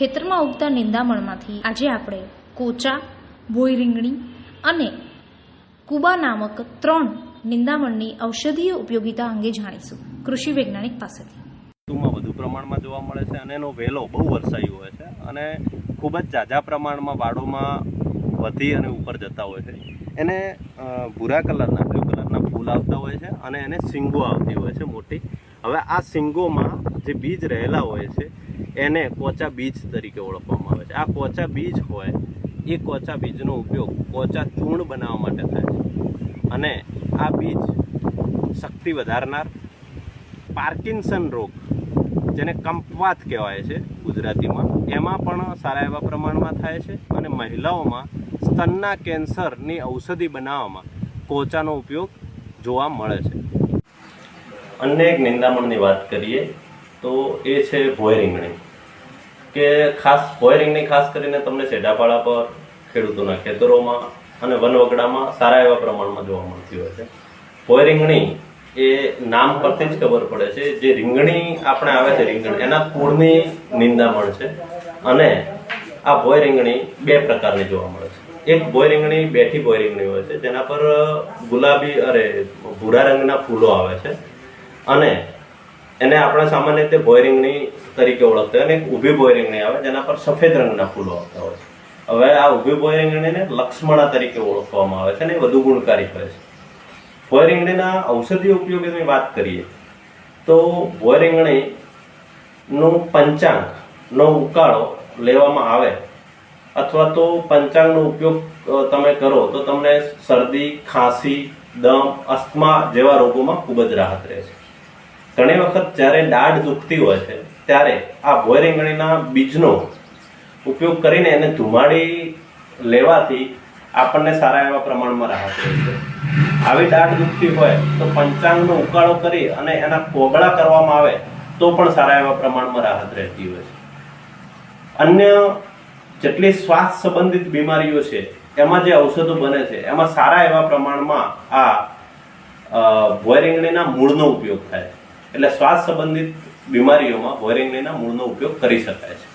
ખેતરમાં ઉગતા નિંદામણમાંથી આજે આપણે કોચા ભોઈ રીંગણી અને કુબા નામક ત્રણ નિંદામણની ઔષધીય ઉપયોગિતા અંગે જાણીશું. કૃષિ વૈજ્ઞાનિક પાસેથી. ઋતુમાં વધુ પ્રમાણમાં જોવા મળે છે અને એનો વેલો બહુ વરસાયો હોય છે અને ખૂબ જ ઝાઝા પ્રમાણમાં વાડોમાં વધી અને ઉપર જતા હોય છે. એને ભૂરા કલરના, બ્લુ કલરના ફૂલ આવતા હોય છે અને એને સિંગો આવતી હોય છે મોટી. હવે આ સિંગોમાં જે બીજ રહેલા હોય છે એને કોચા બીજ તરીકે ઓળખવામાં આવે છે. આ કોચા બીજ હોય, એ કોચા બીજનો ઉપયોગ કોચા ચૂર્ણ બનાવવા માટે થાય છે. અને આ બીજ શક્તિ વધારનાર પાર્કિન્સન રોગ, જેને કંપવાત કહેવાય છે ગુજરાતીમાં, એમાં પણ સારા એવા પ્રમાણમાં થાય છે અને મહિલાઓમાં સ્તનના કેન્સરની ઔષધિ બનાવવામાં કોચાનો ઉપયોગ જોવા મળે છે. અન્ય એક નિંદામણની વાત કરીએ તો એ છે ભોય રીંગણી. કે ખાસ ભોય રીંગણી ખાસ કરીને તમને શેઢાપાડા પર, ખેડૂતોના ખેતરોમાં અને વનવગડામાં સારા એવા પ્રમાણમાં જોવા મળતી હોય છે. ભોય રીંગણી એ નામ પરથી જ ખબર પડે છે. જે રીંગણી આપણે આવે છે, રીંગણ, એના કુળની નિંદામણ છે. અને આ ભોય રીંગણી બે પ્રકારની જોવા મળે છે. એક ભોય રીંગણી, બેઠી ભોય રીંગણી હોય છે, જેના પર ગુલાબી, અરે, ભૂરા રંગના ફૂલો આવે છે. અને એને આપણે સામાન્ય રીતે બોયરિંગની તરીકે ઓળખતા હોય અને એક ઊભી ભોય આવે, જેના પર સફેદ રંગના ફૂલો આવતા હોય. છે હવે આ ઊભી બોયરિંગણીને લક્ષ્મણા તરીકે ઓળખવામાં આવે છે અને વધુ ગુણકારી હોય છે. બોયરિંગણીના ઔષધીય ઉપયોગની વાત કરીએ, તો બોયરિંગણીનો રીંગણીનું પંચાંગનો ઉકાળો લેવામાં આવે, અથવા તો પંચાંગનો ઉપયોગ તમે કરો તો તમને શરદી, ખાંસી, દમ, અસ્થમા જેવા રોગોમાં ખૂબ જ રાહત રહે છે. ઘણી વખત જ્યારે દાઢ દુખતી હોય છે ત્યારે આ ભોય રીંગણીના બીજનો ઉપયોગ કરીને એને ધુમાડી લેવાથી આપણને સારા એવા પ્રમાણમાં રાહત રહે છે. આવી દાઢ દુખતી હોય તો પંચાંગનો ઉકાળો કરી અને એના કોગળા કરવામાં આવે તો પણ સારા એવા પ્રમાણમાં રાહત રહેતી હોય છે. અન્ય જેટલી શ્વાસ સંબંધિત બીમારીઓ છે એમાં જે ઔષધો બને છે એમાં સારા એવા પ્રમાણમાં આ અ, મૂળનો ઉપયોગ થાય છે. એટલે શ્વાસ સંબંધિત બીમારીઓમાં ભોય મૂળનો ઉપયોગ કરી શકાય છે.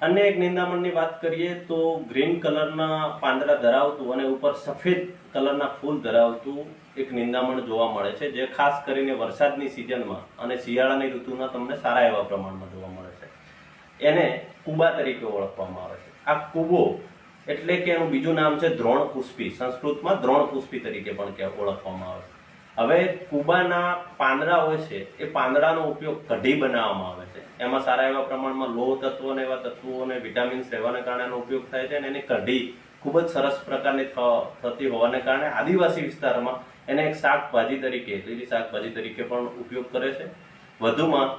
અન્ય એક નિંદામણની વાત કરીએ તો ગ્રીન કલરના પાંદડા ધરાવતું અને ઉપર સફેદ કલરના ફૂલ ધરાવતું એક નિંદામણ જોવા મળે છે, જે ખાસ કરીને વરસાદની સિઝનમાં અને શિયાળાની ઋતુમાં તમને સારા એવા પ્રમાણમાં જોવા મળે છે. એને કુબા તરીકે ઓળખવામાં આવે છે. આ કુબો એટલે કે એનું બીજું નામ છે દ્રોણ પુષ્પી સંસ્કૃતમાં દ્રોણ પુષ્પી તરીકે પણ ઓળખવામાં આવે છે. હવે કુબાના પાંદડા હોય છે, એ પાંદડાનો ઉપયોગ કઢી બનાવવામાં આવે છે. એમાં સારા એવા પ્રમાણમાં લોહ તત્વો અને એવા તત્વો અને વિટામિન્સ રહેવાને કારણે એનો ઉપયોગ થાય છે અને એની કઢી ખૂબ જ સરસ પ્રકારની થતી હોવાને કારણે આદિવાસી વિસ્તારમાં એને એક શાકભાજી તરીકે, લીલી શાકભાજી તરીકે પણ ઉપયોગ કરે છે. વધુમાં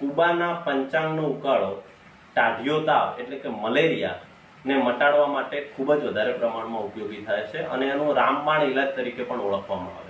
કુબાના પંચાંગનો ઉકાળો, ટાઢિયો તાવ એટલે કે મલેરિયા ને મટાડવા માટે ખૂબ જ વધારે પ્રમાણમાં ઉપયોગી થાય છે અને એનું રામબાણ ઇલાજ તરીકે પણ ઓળખવામાં આવે છે.